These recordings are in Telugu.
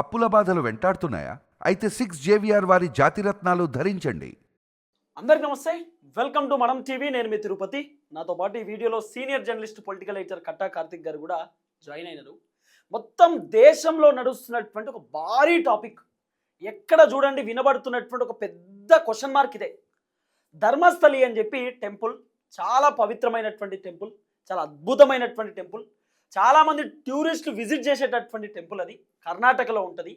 అప్పుల బాధలు వెంటాడుతున్నాయా? అయితే సిక్స్ జేవిఆర్ వారి జాతిరత్నాలు ధరించండి. అందరికి నమస్తే. Welcome to Manam TV. నేను మీ తిరుపతి. నాతో పాటు ఈ వీడియోలో senior journalist political editor Katta Karthik గారు కూడా జాయిన్ అయినారు. మొత్తం దేశంలో నడుస్తున్నటువంటి ఒక భారీ టాపిక్. ఎక్కడ చూడండి వినబడుతున్నటువంటి ఒక పెద్ద క్వశ్చన్ మార్క్ ఇదే. ధర్మస్థలి అని చెప్పి టెంపుల్ చాలా పవిత్రమైనటువంటి టెంపుల్ చాలా అద్భుతమైనటువంటి టెంపుల్. చాలామంది టూరిస్టులు విజిట్ చేసేటటువంటి టెంపుల్ అది. కర్ణాటకలో ఉంటుంది.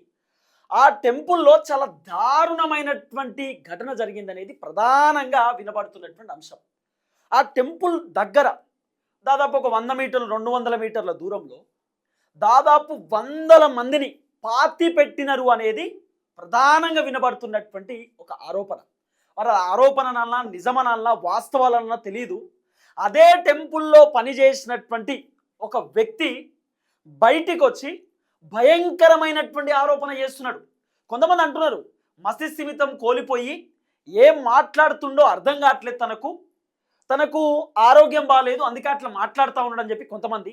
ఆ టెంపుల్లో చాలా దారుణమైనటువంటి ఘటన జరిగిందనేది ప్రధానంగా వినబడుతున్నటువంటి అంశం. ఆ టెంపుల్ దగ్గర దాదాపు ఒక వంద మీటర్లు రెండు వందల మీటర్ల దూరంలో దాదాపు వందల మందిని పాతి పెట్టినరు అనేది ప్రధానంగా వినబడుతున్నటువంటి ఒక ఆరోపణ. మరి ఆరోపణనన్నా నిజమనన్నా వాస్తవాలన్నా తెలియదు అదే టెంపుల్లో పనిచేసినటువంటి ఒక వ్యక్తి బయటికి వచ్చి భయంకరమైనటువంటి ఆరోపణ చేస్తున్నాడు. కొంతమంది అంటున్నారు మస్తిస్థిమితం కోల్పోయి ఏం మాట్లాడుతుండో అర్థం కావట్లేదు తనకు. తనకు ఆరోగ్యం బాగాలేదు అందుకే అట్లా మాట్లాడుతూ ఉన్నాడని చెప్పి కొంతమంది.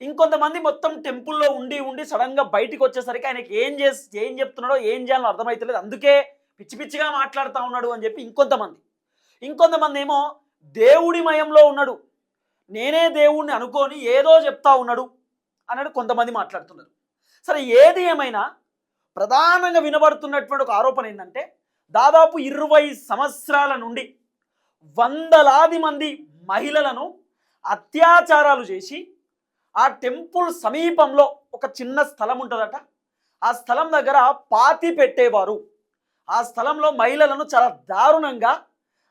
ఇంకొంతమంది మొత్తం టెంపుల్లో ఉండి ఉండి సడన్గా బయటికి వచ్చేసరికి ఆయనకి ఏం చేసి ఏం చెప్తున్నాడో ఏం చేయాలో అర్థమవుతలేదు అందుకే పిచ్చి పిచ్చిగా మాట్లాడుతూ ఉన్నాడు అని చెప్పి ఇంకొంతమంది. ఇంకొంతమంది ఏమో దేవుడి మయంలో ఉన్నాడు. నేనే దేవుణ్ణి అనుకొని ఏదో చెప్తా ఉన్నాడు అన్నాడు కొంతమంది మాట్లాడుతున్నారు. సరే ఏది ఏమైనా ప్రధానంగా వినబడుతున్నటువంటి ఒక ఆరోపణ ఏంటంటే దాదాపు ఇరవై సంవత్సరాల నుండి వందలాది మంది మహిళలను అత్యాచారాలు చేసి ఆ టెంపుల్ సమీపంలో ఒక చిన్న స్థలం ఉంటుందట. ఆ స్థలం దగ్గర పాతి పెట్టేవారు. ఆ స్థలంలో మహిళలను చాలా దారుణంగా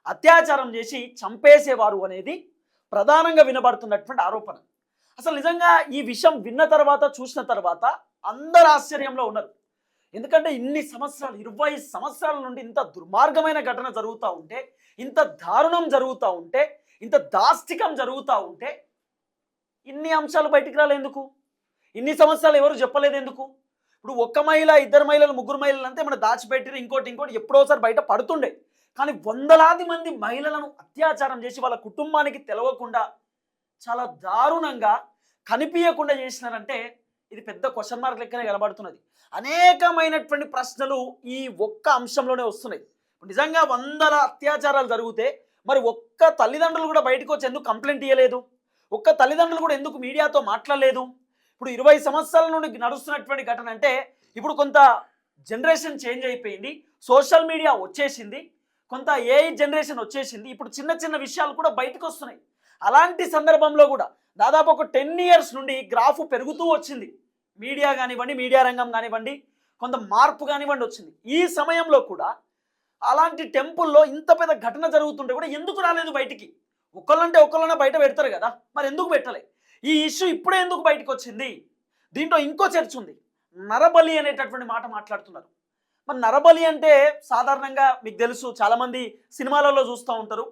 అత్యాచారం చేసి చంపేసేవారు అనేది ప్రధానంగా వినబడుతున్నటువంటి ఆరోపణ. అసలు నిజంగా ఈ విషయం విన్న తర్వాత చూసిన తర్వాత అందరు ఆశ్చర్యంలో ఉన్నారు. ఎందుకంటే ఇన్ని సంవత్సరాలు ఇరవై సంవత్సరాల నుండి ఇంత దుర్మార్గమైన ఘటన జరుగుతూ ఉంటే ఇంత దారుణం జరుగుతూ ఉంటే ఇంత దాష్టికం జరుగుతూ ఉంటే ఇన్ని అంశాలు బయటికి రాలేందుకు ఇన్ని సంవత్సరాలు ఎవరు చెప్పలేదు ఎందుకు? ఇప్పుడు ఒక్క మహిళ ఇద్దరు మహిళలు ముగ్గురు మహిళలు అంతే మన దాచిపెట్టి ఇంకోటి ఇంకోటి ఎప్పుడోసారి బయట పడుతుండే. కానీ వందలాది మంది మహిళలను అత్యాచారం చేసి వాళ్ళ కుటుంబానికి తెలవకుండా చాలా దారుణంగా కనిపించకుండా చేసినారంటే ఇది పెద్ద క్వశ్చన్ మార్క్ లెక్కనే కనబడుతున్నది. అనేకమైనటువంటి ప్రశ్నలు ఈ ఒక్క అంశంలోనే వస్తున్నాయి. నిజంగా వందల అత్యాచారాలు జరిగితే మరి ఒక్క తల్లిదండ్రులు కూడా బయటకు వచ్చి ఎందుకు కంప్లైంట్ ఇవ్వలేదు ఒక్క తల్లిదండ్రులు కూడా ఎందుకు మీడియాతో మాట్లాడలేదు? ఇప్పుడు ఇరవై సంవత్సరాల నుండి నడుస్తున్నటువంటి ఘటన అంటే ఇప్పుడు కొంత జనరేషన్ చేంజ్ అయిపోయింది. సోషల్ మీడియా వచ్చేసింది. కొంత ఏఐ జనరేషన్ వచ్చేసింది. ఇప్పుడు చిన్న చిన్న విషయాలు కూడా బయటకు వస్తున్నాయి. అలాంటి సందర్భంలో కూడా దాదాపు ఒక టెన్ ఇయర్స్ నుండి గ్రాఫ్ పెరుగుతూ వచ్చింది. మీడియా కానివ్వండి మీడియా రంగం కానివ్వండి కొంత మార్పు కానివ్వండి వచ్చింది. ఈ సమయంలో కూడా అలాంటి టెంపుల్లో ఇంత పెద్ద ఘటన జరుగుతుంటే కూడా ఎందుకు రాలేదు బయటికి? ఒకళ్ళంటే ఒకళ్ళనే బయట పెడతారు కదా. మరి ఎందుకు పెట్టలే? ఈ ఇష్యూ ఇప్పుడే ఎందుకు బయటకు వచ్చింది? దీంట్లో ఇంకో చర్చ ఉంది. నరబలి అనేటటువంటి మాట మాట్లాడుతున్నారు. మరి నరబలి అంటే సాధారణంగా మీకు తెలుసు చాలామంది సినిమాలలో చూస్తూ ఉంటారు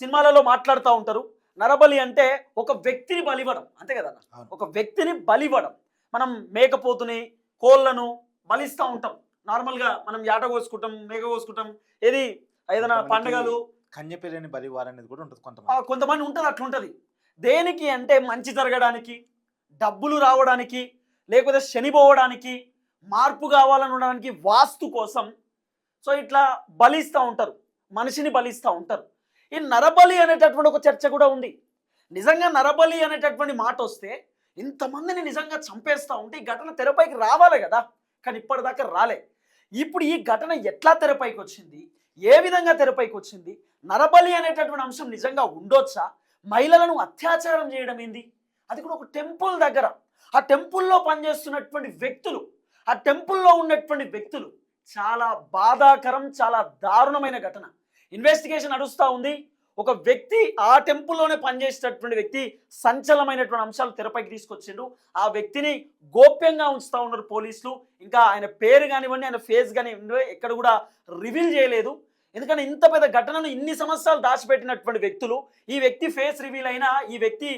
సినిమాలలో మాట్లాడుతూ ఉంటారు. నరబలి అంటే ఒక వ్యక్తిని బలివ్వడం అంతే కదా. ఒక వ్యక్తిని బలివ్వడం. మనం మేకపోతుని కోళ్ళను బలిస్తూ ఉంటాం. నార్మల్గా మనం యాట కోసుకుంటాం మేక కోసుకుంటాం ఏది ఏదైనా పండుగలు. కన్యపిల్లని బలివారు అనేది కూడా ఉంటుంది కొంతమంది. కొంతమంది ఉంటుంది అట్లుంటుంది. దేనికి అంటే మంచి జరగడానికి డబ్బులు రావడానికి లేకపోతే శని పోవడానికి మార్పు కావాలని ఉండడానికి వాస్తు కోసం. సో ఇట్లా బలిస్తూ ఉంటారు. మనిషిని బలిస్తూ ఉంటారు. ఈ నరబలి అనేటటువంటి ఒక చర్చ కూడా ఉంది. నిజంగా నరబలి అనేటటువంటి మాట వస్తే ఇంతమందిని నిజంగా చంపేస్తూ ఉంటే ఈ ఘటన తెరపైకి రావాలి కదా. కానీ ఇప్పటిదాకా రాలే. ఇప్పుడు ఈ ఘటన ఎట్లా తెరపైకి వచ్చింది? ఏ విధంగా తెరపైకి వచ్చింది? నరబలి అనేటటువంటి అంశం నిజంగా ఉండొచ్చా? మహిళలను అత్యాచారం చేయడం ఏంది? అది కూడా ఒక టెంపుల్ దగ్గర. ఆ టెంపుల్లో పనిచేస్తున్నటువంటి వ్యక్తులు ఆ టెంపుల్లో ఉన్నటువంటి వ్యక్తులు చాలా బాధాకరం చాలా దారుణమైన ఘటన. ఇన్వెస్టిగేషన్ నడుస్తూ ఉంది. ఒక వ్యక్తి ఆ టెంపుల్లోనే పనిచేసేటటువంటి వ్యక్తి సంచలనమైనటువంటి అంశాలు తెరపైకి తీసుకొచ్చిండు. ఆ వ్యక్తిని గోప్యంగా ఉంచుతూ ఉన్నారు పోలీసులు. ఇంకా ఆయన పేరు కానివ్వండి ఆయన ఫేస్ కానివ్వండి ఎక్కడ కూడా రివీల్ చేయలేదు. ఎందుకంటే ఇంత పెద్ద ఘటనను ఇన్ని సంవత్సరాలు దాచిపెట్టినటువంటి వ్యక్తులు ఈ వ్యక్తి ఫేస్ రివీల్ అయినా ఈ వ్యక్తి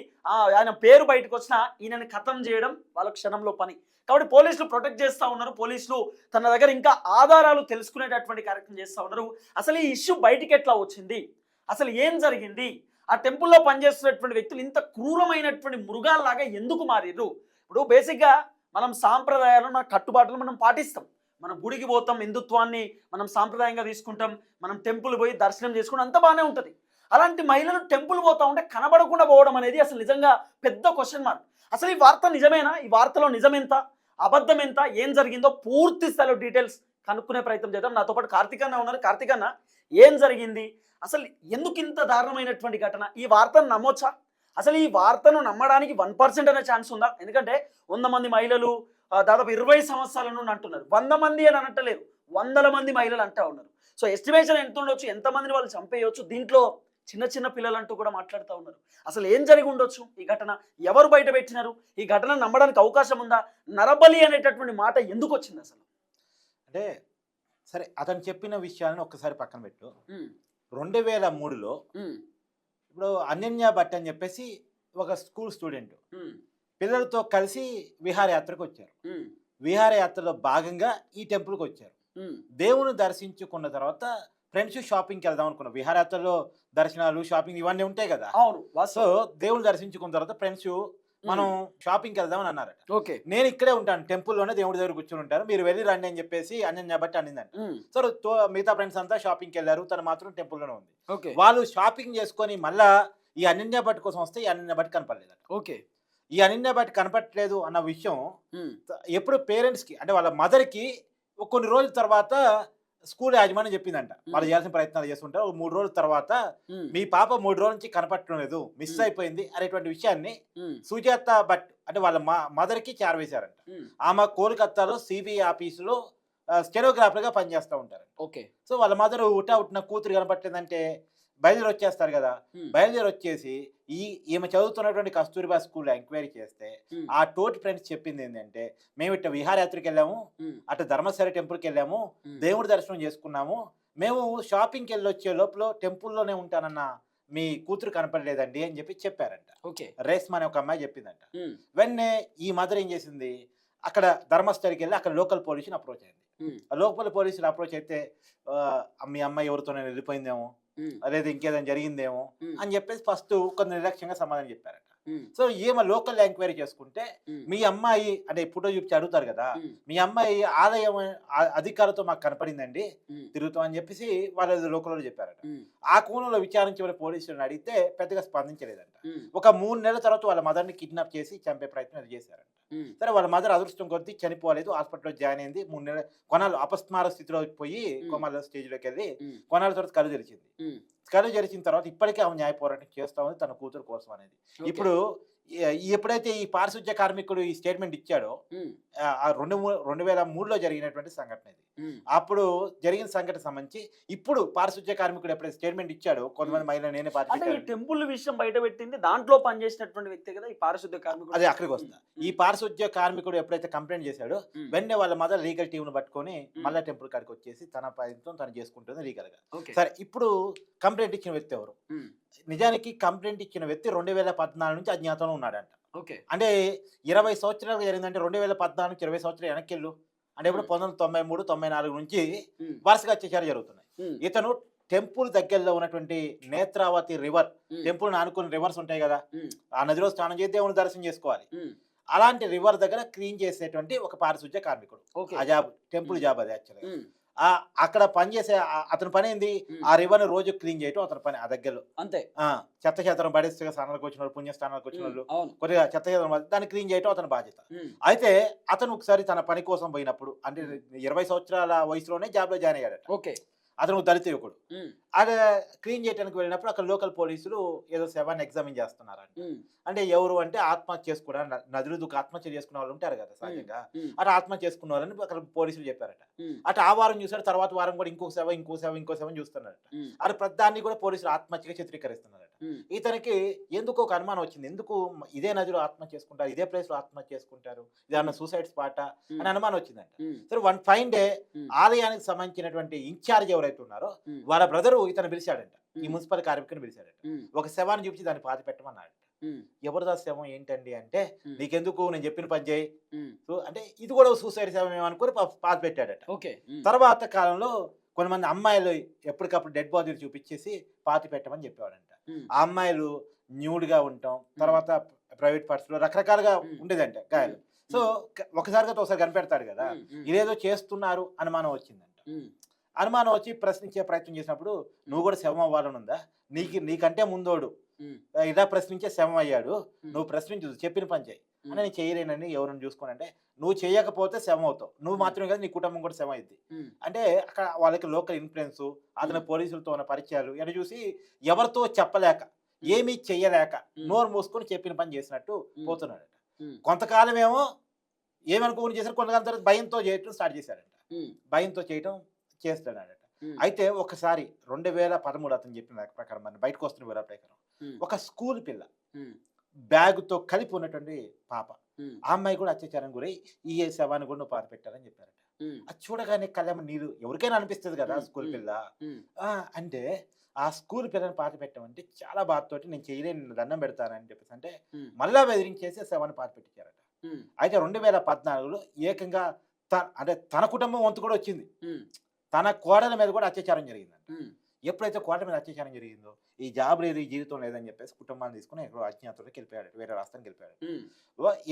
ఆయన పేరు బయటకు వచ్చినా ఈయనని ఖతం చేయడం వాళ్ళ క్షణంలో పని. కాబట్టి పోలీసులు ప్రొటెక్ట్ చేస్తూ ఉన్నారు. పోలీసులు తన దగ్గర ఇంకా ఆధారాలు తెలుసుకునేటటువంటి కార్యక్రమం చేస్తూ ఉన్నారు. అసలు ఈ ఇష్యూ బయటికి ఎట్లా వచ్చింది? అసలు ఏం జరిగింది? ఆ టెంపుల్లో పనిచేస్తున్నటువంటి వ్యక్తులు ఇంత క్రూరమైనటువంటి మృగాల్లాగా ఎందుకు మారిర్రు? ఇప్పుడు బేసిక్గా మనం సాంప్రదాయాలను మన కట్టుబాట్లు మనం పాటిస్తాం. మనం గుడికి పోతాం హిందుత్వాన్ని మనం సాంప్రదాయంగా తీసుకుంటాం మనం టెంపుల్ పోయి దర్శనం చేసుకుంటాం అంత బాగానే ఉంటుంది. అలాంటి మహిళలు టెంపుల్ పోతా ఉంటే కనబడకుండా పోవడం అనేది అసలు నిజంగా పెద్ద క్వశ్చన్ మార్క్ అసలు ఈ వార్త నిజమేనా? ఈ వార్తలో నిజమెంత? అబద్ధం ఎంత ఏం జరిగిందో పూర్తి స్థాయిలో డీటెయిల్స్ కనుక్కునే ప్రయత్నం చేద్దాం. నాతో పాటు కార్తీక్ అన్న ఉన్నారు. కార్తీక్ అన్న ఏం జరిగింది? అసలు ఎందుకు ఇంత దారుణమైనటువంటి ఘటన? ఈ వార్తను నమ్మొచ్చా? అసలు ఈ వార్తను నమ్మడానికి వన్ పర్సెంట్ అనే ఛాన్స్ ఉందా? ఎందుకంటే వంద మంది మహిళలు దాదాపు ఇరవై సంవత్సరాల నుండి అంటున్నారు. వంద మంది అని అనట్లేదు. వందల మంది మహిళలు అంటా ఉన్నారు. సో ఎస్టిమేషన్ ఎంత ఉండొచ్చు? ఎంతమందిని వాళ్ళు చంపేయవచ్చు దీంట్లో చిన్న చిన్న పిల్లలు అంటూ కూడా మాట్లాడుతూ ఉన్నారు. అసలు ఏం జరిగి ఉండొచ్చు ఈ ఘటన? ఎవరు బయట పెట్టినారు? ఈ ఘటన నమ్మడానికి అవకాశం ఉందా? నరబలి అనేటటువంటి మాట ఎందుకు వచ్చింది అసలు? అంటే సరే అతను చెప్పిన విషయాలను ఒక్కసారి పక్కన పెట్టు. రెండు వేల మూడులో ఇప్పుడు అనన్య భట్ అని చెప్పేసి ఒక స్కూల్ స్టూడెంట్. పిల్లలతో కలిసి విహారయాత్రకు వచ్చారు విహారయాత్రలో భాగంగా ఈ టెంపుల్కి వచ్చారు దేవుని దర్శించుకున్న తర్వాత ఫ్రెండ్స్ షాపింగ్కి వెళ్దాం అనుకున్నాం విహారయాత్రలో దర్శనాలు షాపింగ్ ఇవన్నీ ఉంటాయి కదా. అవును సో దేవుని దర్శించుకున్న తర్వాత ఫ్రెండ్స్ మనం షాపింగ్కి వెళ్దాం అని అన్నారట. ఓకే. నేను ఇక్కడే ఉంటాను. టెంపుల్లోనే దేవుడి దగ్గర కూర్చొని ఉంటాను. మీరు వెళ్ళి రండి అని చెప్పేసి అనన్య బట్టి అనిందంట ఉమ్, సో తో- మిగతా ఫ్రెండ్స్ అంతా షాపింగ్కి వెళ్ళారు. తను మాత్రం టెంపుల్లోనే ఉంది. ఓకే. వాళ్ళు షాపింగ్ చేసుకొని మళ్ళా ఈ అనన్య భట్ కోసం వస్తే ఈ అనన్య భట్ కనపడలేదట. ఓకే. ఈ అనన్య భట్ కనపడలేదు అన్న విషయం ఎప్పుడు పేరెంట్స్కి అంటే వాళ్ళ మదర్కి కొన్ని రోజుల తర్వాత స్కూల్ యాజమాన్యం చెప్పిందంట. వాళ్ళు చేయాల్సిన ప్రయత్నాలు చేస్తుంటారు. మూడు రోజుల తర్వాత మీ పాప మూడు రోజుల నుంచి కనపడటం లేదు మిస్. అయిపోయింది అనేటువంటి విషయాన్ని సుజాత భట్ అంటే వాళ్ళ మా మదర్కి చేరవేశారంట. ఆమె కోల్కత్తాలో సిబిఐ ఆఫీసులో స్టెనోగ్రాఫర్గా పనిచేస్తూ ఉంటారు ఓకే. సో వాళ్ళ మదర్ ఉటా ఉట్టిన కూతురు కనపట్లేదంటే బయలుదేరి వచ్చేస్తారు కదా. బయలుదేరి వచ్చేసి ఈ ఈమె చదువుతున్నటువంటి కస్తూరిబా స్కూల్లో ఎంక్వైరీ చేస్తే ఆ తోటి ఫ్రెండ్స్ చెప్పింది ఏంటంటే మేము ఇట్లా విహారయాత్రికి వెళ్ళాము అటు ధర్మశర టెంపుల్కి వెళ్ళాము దేవుడి దర్శనం చేసుకున్నాము. మేము షాపింగ్కి వెళ్ళి వచ్చే లోపల టెంపుల్లోనే ఉంటానన్న మీ కూతురు కనపడలేదండి అని చెప్పి చెప్పారంట. ఓకే. రేస్మా అనే ఒక అమ్మాయి చెప్పిందంట. వెన్నే ఈ మదర్ ఏం చేసింది అక్కడ ధర్మస్థలికి వెళ్ళి అక్కడ లోకల్ పోలీసుని అప్రోచ్ అయింది. లోకల్ పోలీసులు అప్రోచ్ అయితే మీ అమ్మాయి ఎవరితో నేను వెళ్ళిపోయిందేమో? లేదా ఇంకేదైనా జరిగిందేమో అని చెప్పేసి ఫస్ట్ కొంత నిర్లక్ష్యంగా సమాధానం చెప్పారట. సో ఈమె లోకల్ ఎంక్వైరీ చేసుకుంటే మీ అమ్మాయి అంటే ఫోటో చూపించి అడుగుతారు కదా మీ అమ్మాయి ఆలయం ఆ- అధికారులతో మాకు కనపడిందండి తిరుగుతాం అని చెప్పేసి వాళ్ళు లోకల్లో చెప్పారట. ఆ కోణంలో విచారించే పోలీసులను అడిగితే పెద్దగా స్పందించలేదంట. ఒక మూడు నెలల తర్వాత వాళ్ళ మదర్ని కిడ్నాప్ చేసి చంపే ప్రయత్నం అది చేశారంట. సరే వాళ్ళ మదర్ అదృష్టం కొద్దీ చనిపోలేదు హాస్పిటల్లో జాయిన్ అయింది. మూడు నెలల కొనాలు అపస్మార స్థితిలో పోయి. కొమాల స్టేజ్లోకి వెళ్ళి కొనాల తర్వాత కళ్ళు తెరిచింది. కళ్ళు తెరిచిన తర్వాత ఇప్పటికే ఆమె న్యాయ పోరాటం చేస్తా ఉంది తన కూతురు కోసం అనేది. ఇప్పుడు ఎప్పుడైతే ఈ పారిశుధ్య కార్మికుడు ఈ స్టేట్మెంట్ ఇచ్చాడో ఆ రెండు రెండు వేల మూడులో జరిగినటువంటి సంఘటన ఇది. అప్పుడు జరిగిన సంఘటన సంబంధించి ఇప్పుడు పారిశుధ్య కార్మికుడు ఎప్పుడైతే స్టేట్మెంట్ ఇచ్చాడో కొంతమంది మహిళలు నేనే అంటే ఈ టెంపుల్ విషయం బయట పెట్టింది దాంట్లో పనిచేసినటువంటి వ్యక్తి కదా ఈ పారిశుద్ధ కార్మికుడు. అదే అక్కడికి వస్తా. ఈ పారిశుధ్య కార్మికుడు ఎప్పుడైతే కంప్లైంట్ చేశాడో వెంటనే వాళ్ళ మదర్ లీగల్ టీంను పట్టుకొని మళ్ళా టెంపుల్ కాడికి వచ్చేసి తన ప్రయత్నం తను చేసుకుంటుంది లీగల్గా సరే ఇప్పుడు కంప్లైంట్ ఇచ్చిన వ్యక్తి ఎవరు? నిజానికి కంప్లైంట్ ఇచ్చిన వ్యక్తి రెండు వేల పద్నాలుగు నుంచి అజ్ఞాతంలో ఉన్నాడంట. ఓకే. అంటే ఇరవై సంవత్సరాలు జరిగిందంటే రెండు వేల పద్నాలుగు నుంచి ఇరవై సంవత్సరాలు వెనక్కి వెళ్ళు అంటే ఇప్పుడు. పంతొమ్మిది తొంభై మూడు తొంభై నాలుగు నుంచి వరుసగా అత్యాచారాలు జరుగుతున్నాయి. ఇతను టెంపుల్ దగ్గరలో ఉన్నటువంటి నేత్రావతి రివర్ టెంపుల్ ఆనుకుని రివర్స్ ఉంటాయి కదా. ఆ నదిలో స్నానం చేసి దేవుని దర్శనం చేసుకోవాలి. అలాంటి రివర్ దగ్గర క్లీన్ చేసేటువంటి ఒక పారిశుధ్య కార్మికుడు. ఓకే. ఆ జాబ్ టెంపుల్. జాబ్ అది యాక్చువల్గా. అక్కడ పనిచేసే ఆ- అతని పని ఏంది? ఆ రివర్ రోజు క్లీన్ చేయటం అతని పని ఆ దగ్గరలో. అంతే. ఆ, చెత్త చెత్తను పడేస్తే స్నానాలకు వచ్చిన వాళ్ళు పుణ్య స్నానాలకు వచ్చిన వాళ్ళు కొద్దిగా చెత్త చెత్తను పడే- దాన్ని క్లీన్ చేయటం అతని బాధ్యత. అయితే అతను ఒకసారి తన పని కోసం పోయినప్పుడు అంటే ఇరవై సంవత్సరాల వయసులోనే జాబ్లో జాయిన్ అయ్యాడట. ఓకే. అతను దళిత యువకుడు. అది క్లీన్ చేయడానికి వెళ్ళినప్పుడు అక్కడ లోకల్ పోలీసులు ఏదో శవాన్ని ఎగ్జామిన్ చేస్తున్నారంట. అంటే ఎవరు అంటే ఆత్మహత్య చేసుకున్న నదులు దుఃఖ ఆత్మహత్య చేసుకున్న వాళ్ళు ఉంటారు కదా సహజంగా. అటు ఆత్మహత్య చేసుకున్న వాళ్ళని అక్కడ పోలీసులు చెప్పారట. అటు ఆ వారం చూసాడు తర్వాత వారం కూడా ఇంకో సేవ ఇంకో సేవ ఇంకో సేవ చూస్తున్నారట. అటు ప్రతిదాన్ని కూడా పోలీసులు ఆత్మహత్యగా చిత్రీకరిస్తున్నారట. ఉమ్, ఇతనికి ఎందుకు ఒక అనుమానం వచ్చింది? ఎందుకు ఇదే నదిలో ఆత్మహత్య చేసుకుంటారు? ఇదే ప్లేస్లో ఆత్మహత్య చేసుకుంటారు ఇదన్న సూసైడ్ స్పాటా? అని అనుమానం వచ్చిందంట. సరే వన్ ఫైన్ డే ఆలయానికి సంబంధించినటువంటి ఇన్ఛార్జ్ ఎవరైతే ఉన్నారో వాళ్ళ బ్రదరు ఇతను పిలిచాడంట. ఈ మున్సిపల్ కార్మికుని పిలిచాడంట. ఒక శవాన్ని చూపించి దాన్ని పాతి పెట్టమన్నాడు ఎవరిదా శవం? ఏంటండి అంటే నీకెందుకు? నేను చెప్పిన పని చేయి. అంటే ఇది కూడా సూసైడ్ శవం ఏమనుకుని పాతి పెట్టాడట. ఓకే. తర్వాత కాలంలో కొంతమంది అమ్మాయిలు ఎప్పటికప్పుడు డెడ్ బాడీలు చూపించేసి పాతి పెట్టమని చెప్పేవాడంట. ఉమ్, ఆ అమ్మాయిలు న్యూడ్గా ఉండటం తర్వాత ప్రైవేట్ పార్ట్స్లో రకరకాలుగా. ఉండేదంట గాయాలు. సో ఒకసారిగా ఒకసారి కనిపెడతాడు కదా. ఇదేదో చేస్తున్నారు అనుమానం వచ్చిందంట. అనుమానం వచ్చి ప్రశ్నించే ప్రయత్నం చేసినప్పుడు నువ్వు కూడా శవం అవ్వాలని ఉందా నీకు నీకంటే ముందోడు. ఇలా ప్రశ్నించే శవం అయ్యాడు. నువ్వు ప్రశ్నించు చెప్పిన పని చేయి. అని నేను చేయలేనని ఎవరిని చూసుకోని. అంటే నువ్వు చేయకపోతే శవం అవుతావు నువ్వు. మాత్రమే కదా నీ కుటుంబం కూడా శవం అయింది అంటే అక్కడ వాళ్ళకి లోకల్ ఇన్ఫ్లుయెన్స్ అతని పోలీసులతో ఉన్న పరిచయాలు అని చూసి ఎవరితో చెప్పలేక ఏమీ చెయ్యలేక నోరు మూసుకొని చెప్పిన పని చేసినట్టు పోతున్నాడట. కొంతకాలం ఏమో ఏమనుకోని చేశారు కొంతకాలం తర్వాత భయంతో చేయటం స్టార్ట్ చేశాడంట. భయంతో చేయటం చేస్తున్నాడట. ఉమ్, అయితే ఒకసారి రెండు వేల పదమూడు అతను చెప్పిన ప్రకారం బయటకు వస్తున్న వివరాల ప్రకారం ఒక స్కూల్ పిల్ల బ్యాగుతో కలిపి ఉన్నటువంటి పాప. ఆ అమ్మాయి కూడా అత్యాచారం గురై ఈ శవాన్ని కూడా నువ్వు పాత పెట్టారని చెప్పారట అది చూడగానే కళ్ళమ్మ నీరు ఎవరికైనా అనిపిస్తుంది కదా స్కూల్. పిల్ల. అంటే ఆ స్కూల్ పిల్లని పాత పెట్టామంటే చాలా బాధతోటి నేను చేయలేను దండం పెడతానని చెప్పేసి అంటే మళ్ళా బెదిరించేసి శవాన్ని పాత పెట్టించారట అయితే రెండు వేల పద్నాలుగులో ఏకంగా అంటే తన కుటుంబం వంతు కూడా వచ్చింది. తన కోడల మీద కూడా అత్యాచారం జరిగిందంట. ఎప్పుడైతే మీద అత్యాచారం జరిగిందో ఈ జాబ్ లేదు ఈ జీవితం లేదని చెప్పేసి కుటుంబాన్ని తీసుకుని ఎక్కడో అజ్ఞాతంలోకి వెళ్ళిపోయాడు వేరే రాష్ట్రానికి వెళ్ళిపోయాడు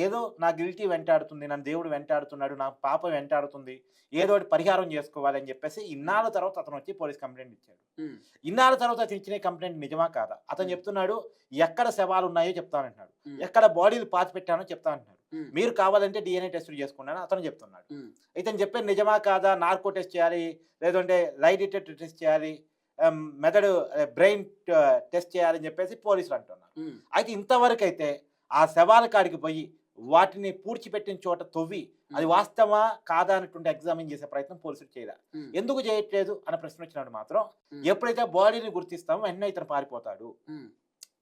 ఏదో నా గిల్టీ వెంటాడుతుంది నన్ను దేవుడు వెంటాడుతున్నాడు నా పాప వెంటాడుతుంది ఏదో ఒకటి పరిహారం చేసుకోవాలి అని చెప్పేసి ఇన్నాళ్ళ తర్వాత అతను వచ్చి పోలీస్ కంప్లైంట్ ఇచ్చాడు. ఇన్నాళ్ళ తర్వాత అతను ఇచ్చిన కంప్లైంట్ నిజమా కాదా? అతను. చెప్తున్నాడు ఎక్కడ శవాలు ఉన్నాయో చెప్తానంటున్నాడు ఎక్కడ బాడీలు పాతి పెట్టానో చెప్తానంటున్నాడు మీరు కావాలంటే డిఎన్ఏ టెస్ట్ చేసుకున్నాను అతను చెప్తున్నాడు. ఇతను చెప్పే నిజమా కాదా? నార్కో టెస్ట్ చేయాలి లేదంటే లైట్ డిటెక్టర్ టెస్ట్ చేయాలి మెథడ్ బ్రెయిన్ టెస్ట్ చేయాలని చెప్పేసి పోలీసులు అంటున్నారు. అయితే ఇంతవరకు అయితే ఆ శవాల కాడికి పోయి వాటిని పూడ్చిపెట్టిన చోట తవ్వి అది వాస్తవా కాదా అనేటువంటి ఎగ్జామిన్ చేసే ప్రయత్నం పోలీసులు ఉమ్, ఎందుకు చేయట్లేదు అనే ప్రశ్న వచ్చినప్పుడు మాత్రం ఎప్పుడైతే బాడీని గుర్తిస్తామో వెంటనే ఇతను పారిపోతాడు.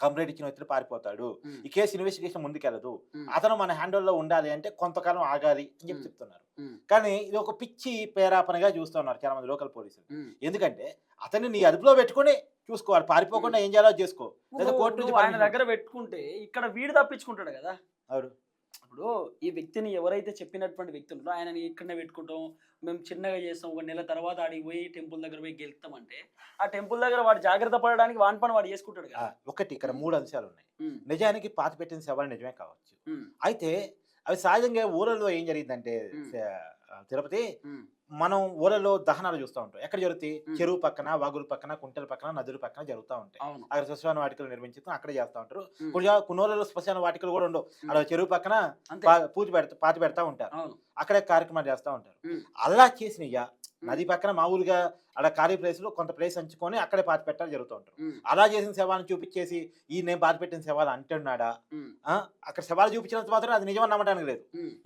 కంప్లైంట్ ఇచ్చిన వ్యక్తులు పారిపోతాడు. ఈ కేసు ఇన్వెస్టిగేషన్ ముందుకెళ్ళదు. అతను మన హ్యాండిల్లో ఉండాలి అంటే కొంతకాలం ఆగాలి అని చెప్పి. చెప్తున్నారు. కానీ ఇది ఒక పిచ్చి పేరాపనగా చూస్తున్నారు చాలా మంది లోకల్ పోలీసులు. ఎందుకంటే అతన్ని నీ అదుపులో పెట్టుకొని చూసుకోవాలి. పారిపోకుండా ఏం చేయాలో చేసుకో. లేదా కోర్టు నుంచి ఆయన దగ్గర పెట్టుకుంటే ఇక్కడ వీడు తప్పించుకుంటాడు కదా. అవును. ఇప్పుడు ఈ వ్యక్తిని ఎవరైతే చెప్పినటువంటి వ్యక్తులు ఆయనని ఇక్కడనే పెట్టుకుంటాం మేము చిన్నగా చేస్తాం ఒక నెల తర్వాత ఆడికి పోయి టెంపుల్ దగ్గర పోయి గెలుస్తామంటే ఆ టెంపుల్ దగ్గర వాడు జాగ్రత్త పడడానికి వాని పని వాడు చేసుకుంటాడు కదా. ఒకటి ఇక్కడ మూడు అంశాలు ఉన్నాయి. నిజానికి పాత పెట్టిన శవాలు నిజమే కావచ్చు. అయితే అవి సహజంగా ఊరల్లో ఏం జరిగిందంటే తిరుపతి మనం ఊరల్లో దహనాలు చూస్తూ ఉంటాం. ఎక్కడ జరుగుతాయి. చెరువు పక్కన వాగుల పక్కన కుంటల పక్కన నదుల పక్కన జరుగుతూ ఉంటాయి. అక్కడ శ్మశాన వాటికలు నిర్మించి అక్కడే చేస్తూ ఉంటారు. కొన్ని ఊళ్ళలో శ్మశాన వాటికలు కూడా ఉండవు. అక్కడ చెరువు పక్కన పూజ పెడతా పాతి పెడతా ఉంటారు. అక్కడే కార్యక్రమాలు చేస్తూ ఉంటారు. అలా చేసినయ్యా నది పక్కన మామూలుగా అక్కడ ఖాళీ ప్లేస్లో కొంత ప్లేస్ అంచుకొని అక్కడే పాతి పెట్టాలి జరుగుతూ ఉంటారు అలా చేసిన శవాన్ని చూపించేసి ఈ నేను పాతి పెట్టిన శవాలు అంటున్నాడా? అక్కడ శవాలు చూపించినంత మాత్రం అది నిజమని నమ్మడానికి లేదు.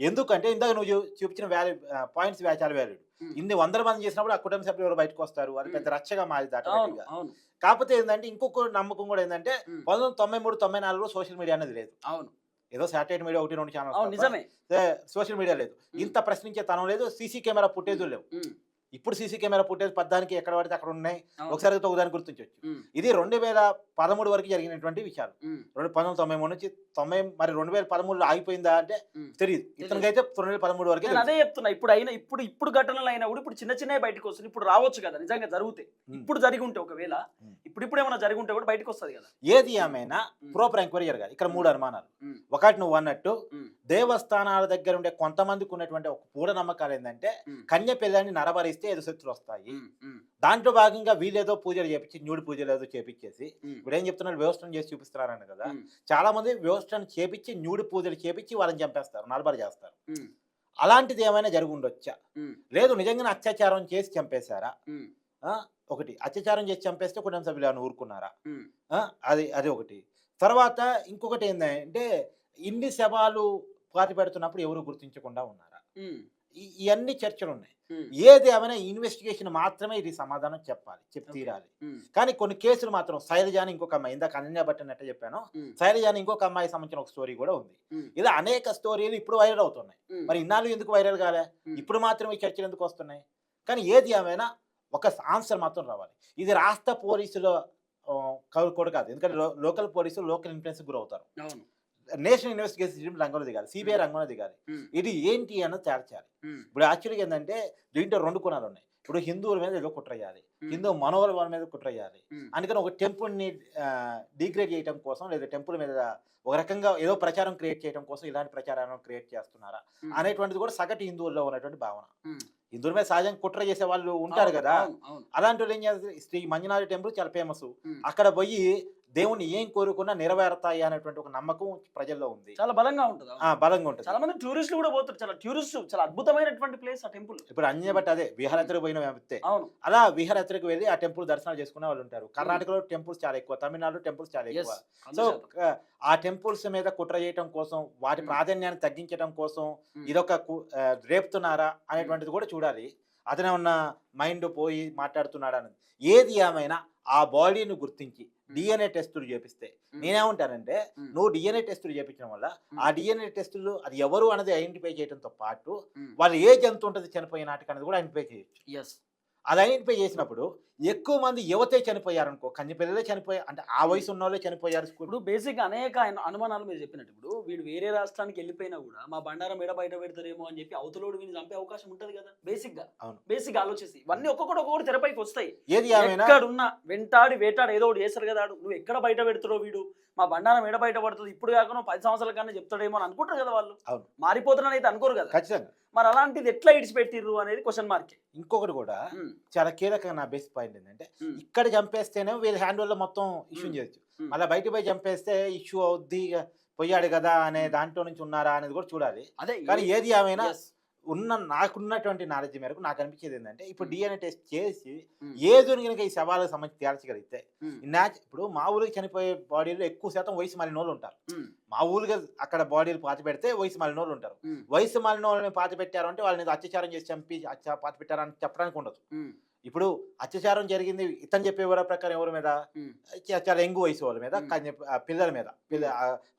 ఎందుకంటే ఇందాక నువ్వు చూపించిన వాల్యూ పాయింట్స్ చాలా వాల్యూడ్ ఉమ్. ఇన్ని వందల మంది చేసినప్పుడు ఆ కుటుంబ సభ్యులు ఎవరు బయటకు వస్తారు. అది పెద్ద రచ్చగా మారింది అవును automatic గా. అవును. కాకపోతే ఏంటంటే ఇంకొక నమ్మకం కూడా ఏంటంటే పంతొమ్మిది వందల తొంభై మూడు తొంభై నాలుగులో సోషల్ మీడియా అనేది లేదు. అవును. ఏదో సాటిలైట్ మీడియా ఒకటి రెండు ఛానల్ నిజమే. సోషల్ మీడియా లేదు. ఇంత ప్రశ్నించే తనం లేదు. సీసీ కెమెరా ఫుటేజ్ లేవు. ఇప్పుడు సీసీ కెమెరా ఫుటేజ్ పద్దానికి ఎక్కడ పడితే అక్కడ ఉన్నాయి. ఒకసారి ఒకదాని గుర్తించవచ్చు ఇది రెండు వేల పదమూడు వరకు జరిగినటువంటి విషయాలు. రెండు పంతొమ్మిది తొంభై మూడు నుంచి తొంభై మరి రెండు వేల పదమూడులో ఆగిపోయిందా అంటే. తెలియదు ఇతనికైతే రెండు వేల పదమూడు వరకు అదే చెప్తున్నా. ఇప్పుడు అయినా ఇప్పుడు ఇప్పుడు ఘటనలు అయినా కూడా ఇప్పుడు చిన్న చిన్నవి బయటకు వస్తుంది ఇప్పుడు రావచ్చు కదా. నిజంగా జరుగుతాయి. ఇప్పుడు జరిగి ఉంటే ఒకవేళ. ఇప్పుడు ఇప్పుడు ఏమైనా జరిగి ఉంటే కూడా బయటకు వస్తుంది కదా. ఏది ఏమైనా. ప్రాపర్ ఎంక్వైరీ జరగాలి. ఇక్కడ మూడు అనుమానాలు. ఒకటి నువ్వు అన్నట్టు. దేవస్థానాల దగ్గర ఉండే కొంతమందికి ఉన్నటువంటి ఒక పూడ నమ్మకాలు ఏంటంటే. కన్య పిల్లని నరబరిస్తే ఎదు శక్తులు వస్తాయి. దాంట్లో భాగంగా వీళ్ళేదో పూజలు చేపించి న్యూడి పూజలు ఏదో చేపించేసి ఇప్పుడు ఏం చెప్తున్నారు? వ్యవస్థను చేసి చూపిస్తున్నారని కదా. చాలా మంది వ్యవస్థను చేపించి న్యూడి పూజలు చేపించి వాళ్ళని చంపేస్తారు నలబరి చేస్తారు. అలాంటిది ఏమైనా జరిగి ఉండొచ్చా లేదు నిజంగానే అత్యాచారం చేసి చంపేశారా? ఒకటి. అత్యాచారం చేసి చంపేస్తే కుటుంబ సభ్యులు ఏమైనా ఊరుకున్నారా? అది అది ఒకటి. తర్వాత ఇంకొకటి ఏంటంటే ఇన్ని శవాలు పాతి పెడుతున్నప్పుడు ఎవరు గుర్తించకుండా ఉన్నారా? ఇవన్నీ చర్చలు ఉన్నాయి ఏది ఏమైనా ఇన్వెస్టిగేషన్ మాత్రమే ఇది సమాధానం చెప్పాలి చెప్పి. తీరాలి. కానీ కొన్ని కేసులు మాత్రం శైలజాని ఇంకొక అమ్మాయి ఇందాక అనన్య బట్టి ఎట్ట చెప్పాను. శైలజాని ఇంకొక అమ్మాయి సంబంధించిన ఒక స్టోరీ కూడా ఉంది. ఇలా అనేక స్టోరీలు ఇప్పుడు వైరల్ అవుతున్నాయి. మరి ఇన్నాళ్ళు ఎందుకు వైరల్ కాలే. ఇప్పుడు మాత్రం ఈ చర్చలు ఎందుకు వస్తున్నాయి? కానీ ఏది ఏమైనా ఒక ఆన్సర్ మాత్రం రావాలి. ఇది రాష్ట్ర పోలీసుల కూడా కాదు. ఎందుకంటే లోకల్ పోలీసులు లోకల్ ఇన్ఫ్లుయెన్స్ గురవుతారు. నేషనల్ ఇన్వెస్టిగేషన్ రంగంలో దిగాలి సిబిఐ రంగంలో దిగాలి ఉమ్, ఇది ఏంటి అన్నది తేల్చాలి ఉమ్, ఇప్పుడు యాక్చువల్గా ఏంటంటే దీంట్లో రెండు కోణాలు ఉన్నాయి. ఇప్పుడు హిందువుల మీద ఏదో కుట్ర చేయాలి. ఉమ్, హిందూ మనోహర్ వాళ్ళ మీద కుట్ర చేయాలి. ఉమ్, అందుకని ఒక టెంపుల్ని డిగ్రేడ్ చేయడం కోసం లేదా టెంపుల్ మీద ఒక రకంగా ఏదో ప్రచారం క్రియేట్ చేయడం కోసం ఇలాంటి ప్రచారాలను క్రియేట్ చేస్తున్నారా అనేటువంటిది కూడా సగటు హిందువుల్లో ఉన్నటువంటి భావన. హిందువుల మీద సహజంగా కుట్ర చేసే వాళ్ళు ఉంటారు కదా. అలాంటి వాళ్ళు ఏం చేస్తారు? శ్రీ మంజునాథ టెంపుల్ చాలా ఫేమస్. అక్కడ పోయి దేవుణ్ణి ఏం కోరుకున్నా నెరవేరుతాయి అనేటువంటి ఒక నమ్మకం ప్రజల్లో ఉంది. చాలా బలంగా ఉంటుంది బలంగా ఉంటుంది. చాలా మంది టూరిస్టులు కూడా పోతారు. చాలా టూరిస్ట్ చాలా అద్భుతమైనటువంటి ప్లేస్ ఆ టెంపుల్ ఇప్పుడు అన్య బట్టి అదే విహారయాత్రకు పోయిన అవును. అలా విహారయాత్రకు వెళ్ళి ఆ టెంపుల్ దర్శనాలు చేసుకునే వాళ్ళు ఉంటారు. కర్ణాటకలో టెంపుల్స్ చాలా ఎక్కువ తమిళనాడులో టెంపుల్స్ చాలా ఎక్కువ. సో ఆ, టెంపుల్స్ మీద కుట్ర చేయటం కోసం వాటి. ప్రాధాన్యాన్ని తగ్గించడం కోసం. ఇదొక రేపుతున్నారా అనేటువంటిది కూడా చూడాలి. అతనే ఉన్న మైండ్ పోయి మాట్లాడుతున్నాడా అని ఏది ఏమైనా ఆ బాడీని గుర్తించి డిఎన్ఏ టెస్టులు చేపిస్తే. నేనేమంటానంటే నువ్వు డిఎన్ఏ టెస్టులు చేపించడం వల్ల ఆ డిఎన్ఏ టెస్టులు అది ఎవరు అనేది ఐడెంటిఫై చేయడంతో పాటు వాళ్ళు ఏ జంతు ఉంటుంది చనిపోయిన నాటికి అనేది కూడా ఐడెంటిఫై చేయొచ్చు. ఎస్ అది ఐడెంటిఫై చేసినప్పుడు ఎక్కువ మంది యువతే చనిపోయారు అనుకో కన్య పిల్లలే చనిపోయారు అంటే ఆ వయసు ఉన్న వాళ్ళే చనిపోయారు ఇప్పుడు బేసిక్ అనేక అను- అనుమానాలు మీరు చెప్పినట్టు ఇప్పుడు వీడు వేరే రాష్ట్రానికి వెళ్ళిపోయినా కూడా మా బండారం ఎడ బయట పెడతారేమో అని చెప్పి అవతలోడు వీని చంపే అవకాశం ఉంటది కదా బేసిక్గా. అవును. బేసిక్ ఆలోచిస్తే ఇవన్నీ ఒక్కొక్కటి ఒక్కొక్కటి తెరపైకి వస్తాయి. ఏది ఎక్కడున్నా వెంటాడి వేటాడు ఏదో ఒకటి చేస్తారు కదా. నువ్వు ఎక్కడ బయట పెడతారో వీడు? మా బండారం ఎడ బయట పడుతుంది? ఇప్పుడు కాకుండా పది సంవత్సరాల కన్నా చెప్తాడేమో అని అనుకుంటారు కదా వాళ్ళు. మారిపోతున్నాను అయితే అనుకోరు కదా. ఖచ్చితంగా. మరి అలాంటిది ఎట్లా ఇడిచిపెట్టిర్రు అనేది క్వశ్చన్ మార్క్ ఇంకొకటి కూడా చాలా కీలకంగా నా బేస్ పాయింట్ ఏంటంటే ఇక్కడ చంపేస్తేనే వీళ్ళ హ్యాండ్లో మొత్తం ఇష్యూ. చేయొచ్చు. మళ్ళీ బయట పోయి చంపేస్తే ఇష్యూ అవుద్ది పోయాడు కదా అనే దాంట్లో నుంచి ఉన్నారా అనేది కూడా చూడాలి అదే కానీ ఏది ఏమైనా. ఉన్న నాకున్నటువంటి నాలెడ్జ్ మేరకు నాకు అనిపించేది ఏంటంటే ఇప్పుడు. డిఎన్ఏ టెస్ట్ చేసి. ఏదో కనుక ఈ సవాళ్ళకి సంబంధించి తేల్చగలిగితే. న్యాచ్ ఇప్పుడు మా ఊరికి చనిపోయే బాడీలో ఎక్కువ శాతం వయసు మాలిన వాళ్ళు ఉంటారు. మా ఊరిగా అక్కడ బాడీలు పాతి పెడితే వయసు మాలిన వాళ్ళు ఉంటారు. వయసు మాలిన వాళ్ళని పాతి పెట్టారు అంటే వాళ్ళని అత్యాచారం చేసి చంపి పాతి పెట్టారని చెప్పడానికి ఉండదు. ఇప్పుడు అత్యాచారం జరిగింది ఇతను చెప్పే ప్రకారం ఎవరి మీద చాలా ఎంగు వయసు వాళ్ళ మీద పిల్లల మీద పిల్ల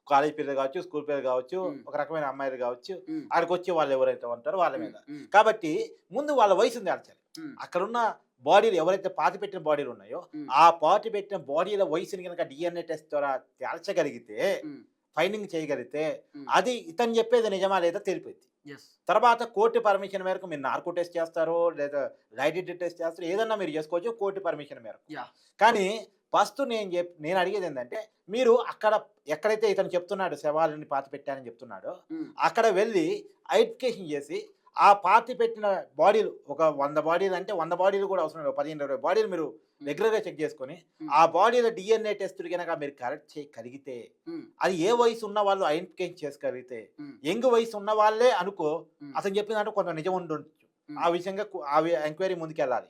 కాలేజ్ పిల్లలు కావచ్చు స్కూల్ పిల్లలు కావచ్చు. ఒక రకమైన అమ్మాయిలు కావచ్చు. ఆడికి వచ్చే వాళ్ళు ఎవరైతే ఉంటారో వాళ్ళ మీద. కాబట్టి ముందు వాళ్ళ వయసుని తేల్చాలి Hmm. అక్కడున్న బాడీలు ఎవరైతే పాతి పెట్టిన బాడీలు ఉన్నాయో. ఆ పాతి పెట్టిన బాడీల వయసుని కనుక డిఎన్ఏ టెస్ట్ ద్వారా తేల్చగలిగితే. ఫైండింగ్ చేయగలిగితే. అది ఇతను చెప్పేది నిజమా లేదా తెలిపోద్ది Yes. తర్వాత కోర్టు పర్మిషన్ మేరకు మీరు నార్కో టెస్ట్ చేస్తారో లేదా లైడిటీ టెస్ట్ చేస్తారో ఏదన్నా మీరు చేసుకోవచ్చు కోర్టు పర్మిషన్ మేరకు. కానీ ఫస్ట్ నేను చెప్ నేను అడిగేది ఏంటంటే మీరు అక్కడ ఎక్కడైతే ఇతను చెప్తున్నాడు శవాలని పాతి పెట్టానని చెప్తున్నాడో Hmm. అక్కడ వెళ్ళి ఐడెంటిఫికేషన్ చేసి ఆ పాతి పెట్టిన బాడీలు ఒక వంద బాడీలు అంటే వంద బాడీలు కూడా అవసరం లేదు పదిహేను ఇరవై బాడీలు మీరు రెగ్యులర్గా చెక్ చేసుకొని. ఆ బాడీల డిఎన్ఏ టెస్ట్ కనుక మీరు కరెక్ట్ చేయగలిగితే. అది ఏ వయసు ఉన్న వాళ్ళు ఐడెంటిఫికేషన్ చేసుకోగలిగితే. యంగ్ వయసు ఉన్న వాళ్ళే అనుకో. అతను చెప్పిన దాంట్లో కొంత నిజం ఉండొచ్చు. ఆ విషయంగా ఆ ఎంక్వైరీ ముందుకెళ్ళాలి.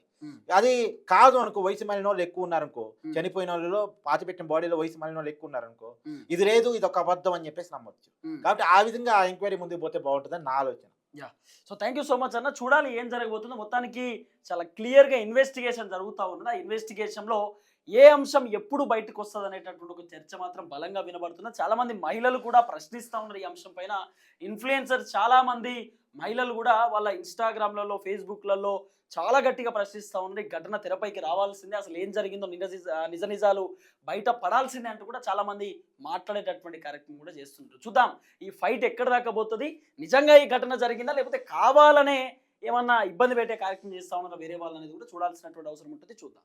అది కాదు అనుకో వయసు మాలిన వాళ్ళు ఎక్కువ ఉన్నారనుకో. చనిపోయిన వాళ్ళలో పాతి పెట్టిన బాడీలో వయసు మాలిన వాళ్ళు ఎక్కువ ఉన్నారనుకో. ఇది లేదు ఇది ఒక అబద్ధం అని చెప్పేసి నమ్మొచ్చు. కాబట్టి ఆ విధంగా ఆ ఎంక్వైరీ ముందుకు పోతే బాగుంటుందని నా ఆలోచన yeah. So thank you so much అన్న. చూడాలి ఏం జరగబోతుందో. మొత్తానికి చాలా క్లియర్గా ఇన్వెస్టిగేషన్ జరుగుతూ ఉన్నది. ఆ ఇన్వెస్టిగేషన్లో ఏ అంశం ఎప్పుడు బయటకు వస్తుంది అనేటటువంటి ఒక చర్చ మాత్రం బలంగా వినబడుతుంది చాలా మంది మహిళలు కూడా ప్రశ్నిస్తూ ఉన్నారు ఈ అంశం పైన. ఇన్ఫ్లుయెన్సర్ చాలా మంది మహిళలు కూడా వాళ్ళ ఇన్స్టాగ్రామ్లలో ఫేస్బుక్లలో చాలా గట్టిగా ప్రశ్నిస్తూ ఉన్నారు. ఈ ఘటన తెరపైకి రావాల్సిందే. అసలు ఏం జరిగిందో నిజ నిజ నిజాలు బయట పడాల్సిందే అంటూ కూడా చాలా మంది మాట్లాడేటటువంటి కార్యక్రమం కూడా చేస్తుంటారు. చూద్దాం ఈ ఫైట్ ఎక్కడ దాకా పోతుంది? నిజంగా ఈ ఘటన జరిగిందా? లేకపోతే కావాలనే ఏమన్నా ఇబ్బంది పెట్టే కార్యక్రమం చేస్తా ఉన్నారా? వేరే వాళ్ళనేది కూడా చూడాల్సినటువంటి అవసరం ఉంటుంది. చూద్దాం.